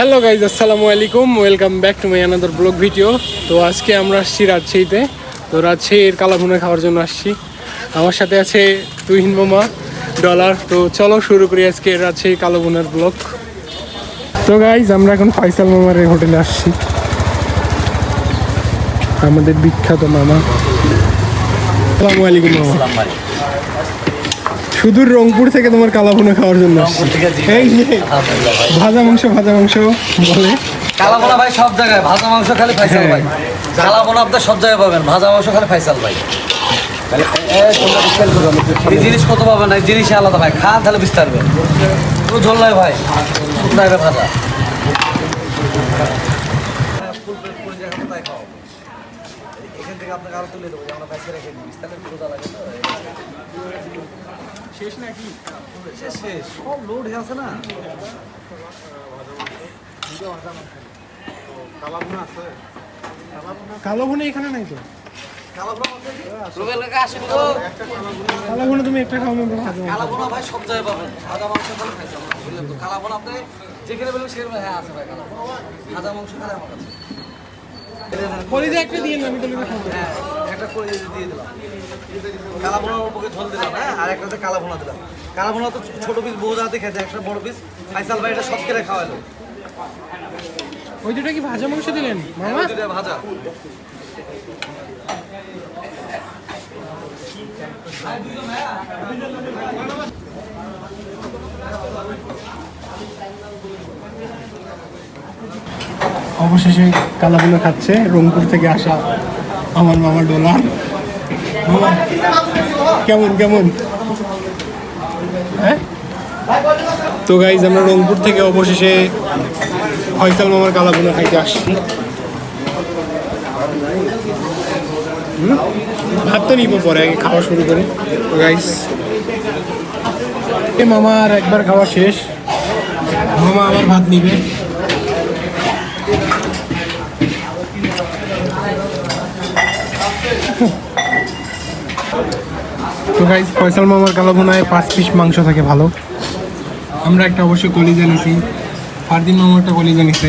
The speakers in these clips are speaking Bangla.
হ্যালো গাইজ আসসালামু আলাইকুম welcome back to my another blog video তো আজকে আমরা আসছি রাজশাহীতে। তো রাজশাহীর কালাভুনা খাওয়ার জন্য আসছি। আমার সাথে আছে তুহিন মামা ডলার। তো চলো শুরু করি আজকে রাজশাহী কালাভুনার ব্লগ তো গাইজ আমরা এখন ফয়সাল মামার হোটেলে আসছি। আমাদের বিখ্যাত মামা। আসসালামু আলাইকুম। সুদূর রংপুর থেকে তোমার কালাভুনা খাওয়ার জন্য এই যে ভাজা মাংস ভাজা মাংস বলে। কালাবোনা ভাই সব জায়গায় ভাজা মাংস খালি ফাইসাল ভাই। কালাবোনা আপনার সব জায়গায় পাবেন ভাজা মাংস খালি ফাইসাল ভাই। এই জিনিস কত পাবেন এই জিনিসই আলাদা ভাই। খান তাহলে বিস্তারবে পুরো ঝোল ভাই ভাজা। থেকে আপনাকে আরও তুলে দেবো আমরা পাশে রেখে দিই। তাহলে রোজা লাগে তো? শেষ নাকি? শেষ শেষ। সব লোড হয়ে আছে না? কালাভুনা এখানে নাই তো? কালাভুনা তুমি একটা খাও। কালাবোনা ভাই সব জায়গায় পাবেন। মাংস খাইতে হবে। বুঝলেন তো? কালাবোনা আপনি যেখানে বলবেন সেখানে হ্যাঁ আছে ভাই কালাবোনা ভাজা মাংস খালি আমার কাছে। কলিজা একটা দিয়ে আমি তাহলে খাব হ্যাঁ একটা করে দিয়ে দিলাম। কালাবোনার উপরে ঝোল দিলাম হ্যাঁ আর একটাতে কালাবোনা দিলাম। কালাবোনা তো ছোট পিস বহু জাতে খেতে একটা বড় পিস ফাইসাল ভাই এটা সব কেটে খাওয়ালো। ওই দুটো কি ভাজা মাংস দিলেন? মামা? দুটা ভাজা। অবশেষে কালাগুলো খাচ্ছে। রংপুর থেকে আসা আমার মামা ডোলার। মামা, কেমন কেমন? হ্যাঁ? তো গাইজ আমরা রংপুর থেকে অবশেষে ফয়সাল মামার কালাগুলো খাইতে আসছি। ভাত তো নিব পরে আগে খাওয়া শুরু করি। তো গাইজ এ মামা আর একবার খাওয়া শেষ। মামা আবার ভাত নিবে। তো গাইজ ফয়সাল মামার কালো ভুনায় পাঁচ পিস মাংস থাকে ভালো। আমরা একটা অবশ্যই কলিজা নিছি। ফারদিন মামারটা কলিজা নিছে।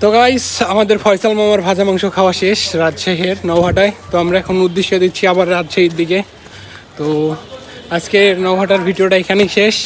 তো গাইস আমাদের ফয়সাল মামার ভাজা মাংস খাওয়া শেষ, রাজশাহীর নৌহাটায়। তো আমরা এখন উদ্দেশ্য দিচ্ছি আবার রাজশাহীর দিকে। তো আজকে নৌহাটার ভিডিওটা এখানেই শেষ।